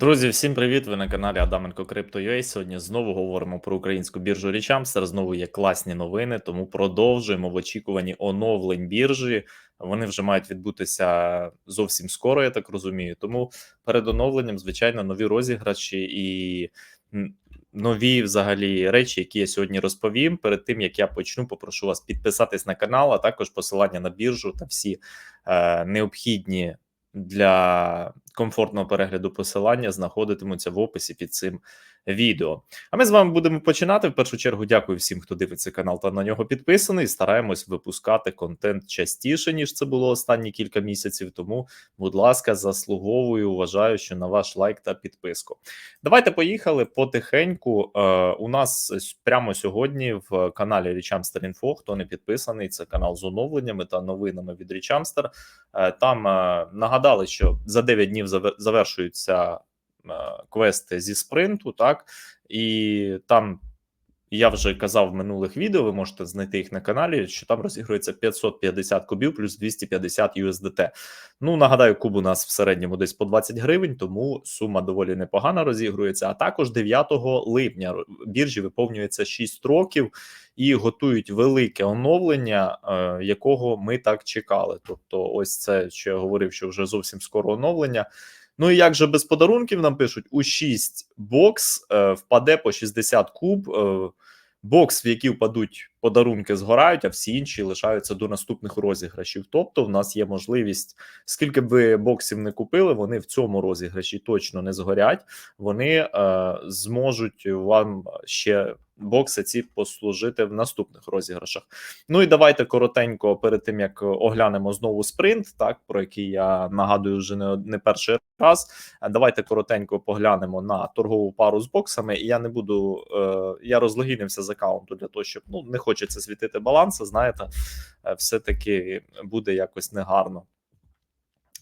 Друзі, всім привіт! Ви на каналі Адаменко Crypto.ua. Сьогодні знову говоримо про українську біржу Річамстер. Знову є класні новини, тому продовжуємо в очікуванні оновлень біржі. Вони вже мають відбутися зовсім скоро, я так розумію. Тому перед оновленням, звичайно, нові розіграші і нові взагалі речі, які я сьогодні розповім. Перед тим як я почну, попрошу вас підписатись на канал, а також посилання на біржу та всі е, необхідні для комфортного перегляду посилання знаходитимуться в описі під цим відео. А ми з вами будемо починати. В першу чергу, дякую всім, хто дивиться канал та на нього підписаний. Стараємось випускати контент частіше, ніж це було останні кілька місяців. Тому, будь ласка, заслуговую. Вважаю, що на ваш лайк та підписку. Давайте поїхали потихеньку. Е, у нас прямо сьогодні в каналі Річамстер Інфо. Хто не підписаний, це канал з оновленнями та новинами від Річамстер. Там е, нагадали, що за 9 днів завер- завершуються квести зі спринту, так і там. Я вже казав в минулих відео, ви можете знайти їх на каналі, що там розігрується 550 кубів плюс 250 USDT. Ну, нагадаю, куб у нас в середньому десь по 20 гривень, тому сума доволі непогана розігрується. А також 9 липня біржі виповнюється 6 років і готують велике оновлення, е, якого ми так чекали. Тобто, ось це що я говорив, що вже зовсім скоро оновлення. Ну і як же без подарунків нам пишуть: у 6 бокс е, впаде по 60 куб. Е, бокс, в який впадуть подарунки, згорають, а всі інші лишаються до наступних розіграшів. Тобто, в нас є можливість, скільки б ви боксів не купили, вони в цьому розіграші точно не згорять. Вони е, зможуть вам ще бокси ці послужити в наступних розіграшах. Ну і давайте коротенько перед тим як оглянемо знову спринт, так про який я нагадую вже не, не перший раз. Давайте коротенько поглянемо на торгову пару з боксами. І я не буду. Е, я розлогінився з аккаунту для того, щоб ну не хочеться світити баланси. Знаєте, е, все-таки буде якось негарно.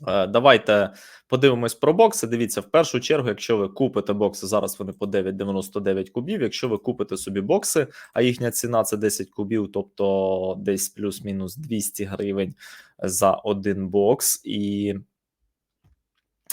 Е, Давайте подивимось про бокси. Дивіться, в першу чергу, якщо ви купите бокси, зараз вони по 9,99 кубів. Якщо ви купите собі бокси, а їхня ціна це 10 кубів, тобто десь плюс-мінус 200 гривень за один бокс. І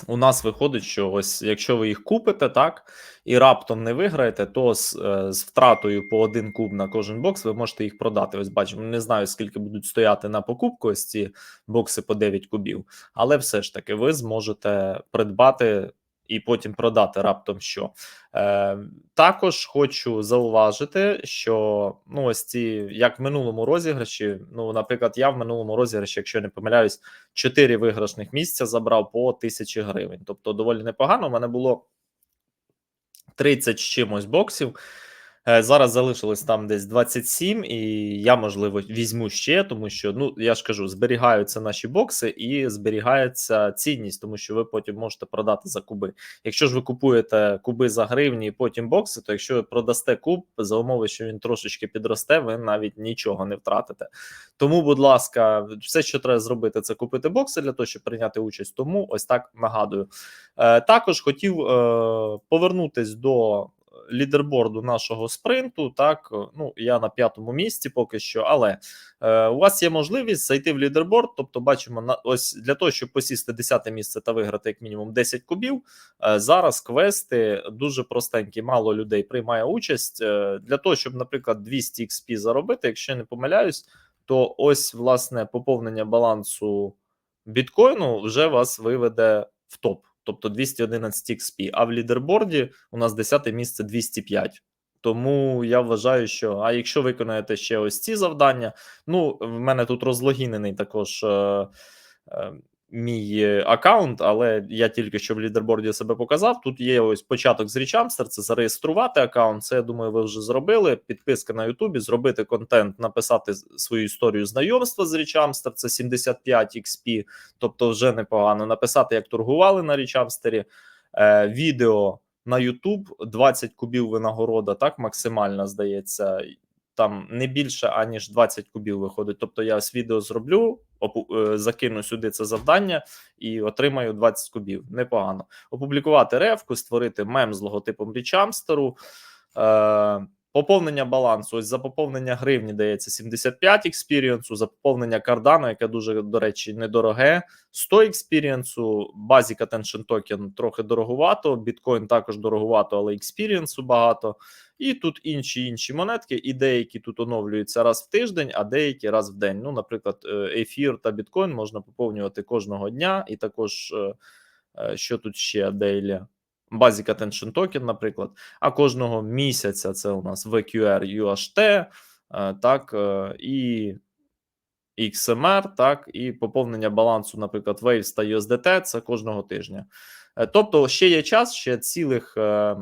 у нас виходить, що ось якщо ви їх купите, так і раптом не виграєте, то з, е, з втратою по один куб на кожен бокс ви можете їх продати. Ось бачимо, не знаю скільки будуть стояти на покупку ось ці бокси по 9 кубів, але все ж таки ви зможете придбати і потім продати раптом що. Е, також хочу зауважити, що ну ось ці, як в минулому розіграші, ну, наприклад, я в минулому розіграші, якщо не помиляюсь, 4 виграшних місця забрав по 1000 гривень. Тобто доволі непогано. У мене було 30 з чимось боксів. Е, Зараз залишилось там десь 27, і я, можливо, візьму ще, тому що, ну, я ж кажу, зберігаються наші бокси і зберігається цінність, тому що ви потім можете продати за куби. Якщо ж ви купуєте куби за гривні і потім бокси, то якщо ви продасте куб за умови, що він трошечки підросте, ви навіть нічого не втратите. Тому, будь ласка, все, що треба зробити, це купити бокси для того, щоб прийняти участь. Тому ось так нагадую. Е, також хотів е, повернутись до лідерборду нашого спринту. Так, ну я на п'ятому місці поки що, але е, у вас є можливість зайти в лідерборд. Тобто, бачимо на ось для того, щоб посісти 10 місце та виграти як мінімум 10 кубів. Е, зараз квести дуже простенькі, мало людей приймає участь е, для того, щоб, наприклад, 200 XP заробити. Якщо я не помиляюсь, то ось власне поповнення балансу біткоїну вже вас виведе в топ тобто 211 XP, а в лідерборді у нас 10 місце 205. Тому я вважаю, що а якщо виконаєте ще ось ці завдання, ну в мене тут розлогінений також е, е, мій аккаунт, але я тільки що в лідерборді себе показав. Тут є ось початок з Річамстер, це зареєструвати аккаунт. Це я думаю, ви вже зробили. Підписка на Ютубі, зробити контент, написати свою історію знайомства з Річамстер. Це 75 XP, тобто вже непогано. Написати, як торгували на Річамстері. Е, відео на YouTube 20 кубів винагорода, так максимально здається. Там не більше аніж 20 кубів виходить. Тобто я ось відео зроблю, е, закину сюди це завдання і отримаю 20 кубів. Непогано. Опублікувати ревку, створити мем з логотипом Річамстеру. Е, Поповнення балансу. Ось за поповнення гривні дається 75 експірієнсу, за поповнення кардана, яке дуже, до речі, недороге, 100 експірієнсу, Basic Attention Token трохи дороговато, біткоін також дороговато, але експірієнсу багато. І тут інші інші монетки, і деякі тут оновлюються раз в тиждень, а деякі раз в день. Ну, наприклад, е, ефір та біткоін можна поповнювати кожного дня, і також е, е, що тут ще дейлі. Basic Attention Token, наприклад, а кожного місяця це у нас VQR UHT, е, так, е, і XMR, так, і поповнення балансу, наприклад, Waves та USDT це кожного тижня. Е, Тобто ще є час, ще цілих е,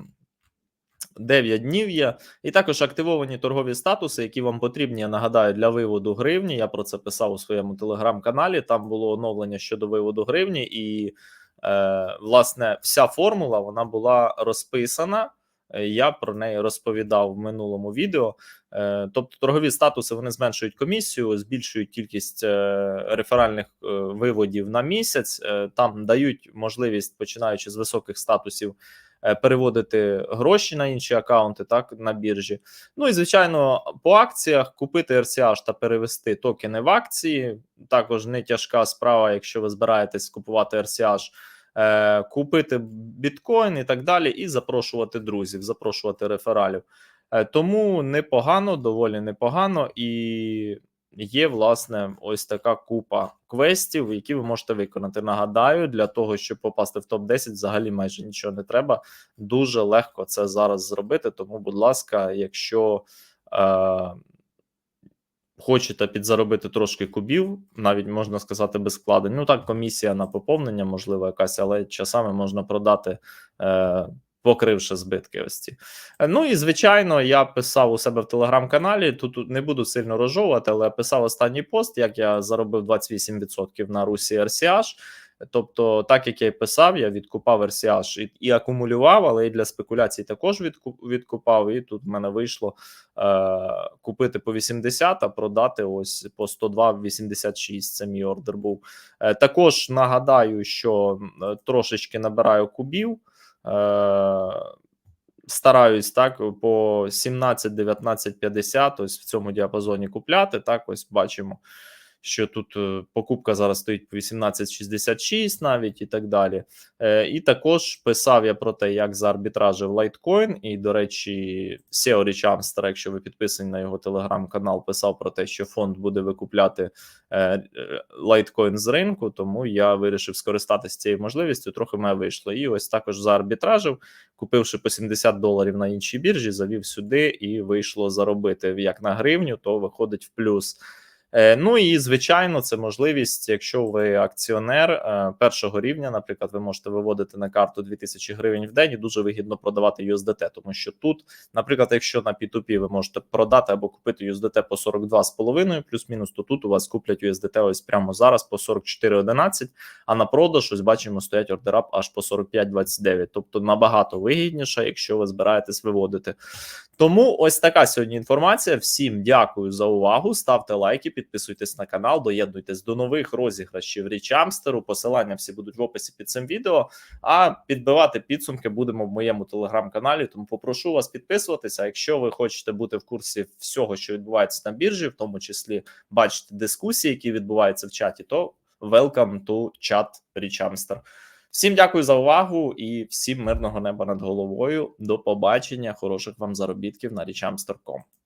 9 днів є, і також активовані торгові статуси, які вам потрібні. Я нагадаю, для виводу гривні. Я про це писав у своєму телеграм-каналі. Там було оновлення щодо виводу гривні, і е, власне вся формула вона була розписана. Е, Я про неї розповідав в минулому відео. Е, Тобто, торгові статуси вони зменшують комісію, збільшують кількість реферальних виводів на місяць. Там дають можливість, починаючи з високих статусів, переводити гроші на інші акаунти, так на біржі. Ну і звичайно, по акціях купити RCH та перевести токени в акції. Також не тяжка справа, якщо ви збираєтесь купувати RCH, е, купити біткоін і так далі, і запрошувати друзів, запрошувати рефералів. Е, Тому непогано, доволі непогано, і є власне ось така купа квестів, які ви можете виконати. Нагадаю, для того, щоб попасти в топ 10 взагалі майже нічого не треба. Дуже легко це зараз зробити. Тому, будь ласка, якщо е, хочете підзаробити трошки кубів, навіть можна сказати, без вкладень. Ну так, комісія на поповнення, можливо, якась, але часами можна продати. Е, Покривши збитки, ось ці. Е, Ну і звичайно, я писав у себе в телеграм-каналі. Тут не буду сильно розжовувати, але писав останній пост, як я заробив 28% на Русі RCH. Тобто, так як я і писав, я відкупав RCH і, і акумулював, але і для спекуляцій також відку, відкупав. І тут в мене вийшло е, купити по 80, а продати ось по 102,86. Це мій ордер був. Е, також нагадаю, що трошечки набираю кубів. Е, стараюсь так по 17, 19, 50, ось в цьому діапазоні купляти. Так, ось бачимо, що тут е, покупка зараз стоїть по 18,66 навіть і так далі. Е, і також писав я про те, як за арбітражив Litecoin. І, до речі, SEO Rich Amster, якщо ви підписані на його телеграм-канал, писав про те, що фонд буде викупляти е, е, з ринку, тому я вирішив скористатися цією можливістю. Трохи мене вийшло. І ось також за арбітражив, купивши по 70 доларів на іншій біржі, завів сюди і вийшло заробити як на гривню, то виходить в плюс. Е, Ну і звичайно, це можливість, якщо ви акціонер е, першого рівня, наприклад, ви можете виводити на карту 2000 гривень в день і дуже вигідно продавати USDT, тому що тут, наприклад, якщо на P2P ви можете продати або купити USDT по 42,5 плюс-мінус, то тут у вас куплять USDT ось прямо зараз по 44,11, а на продаж ось бачимо стоять ордера аж по 45,29, тобто набагато вигідніше, якщо ви збираєтесь виводити. Тому ось така сьогодні інформація. Всім дякую за увагу. Ставте лайки, підписуйтесь на канал, доєднуйтесь до нових розіграшів Річамстеру. Посилання всі будуть в описі під цим відео. А підбивати підсумки будемо в моєму телеграм-каналі. Тому попрошу вас підписуватися. Якщо ви хочете бути в курсі всього, що відбувається на біржі, в тому числі бачити дискусії, які відбуваються в чаті, то welcome to chat Річамстер. Всім дякую за увагу і всім мирного неба над головою. До побачення, хороших вам заробітків на річамстер.com.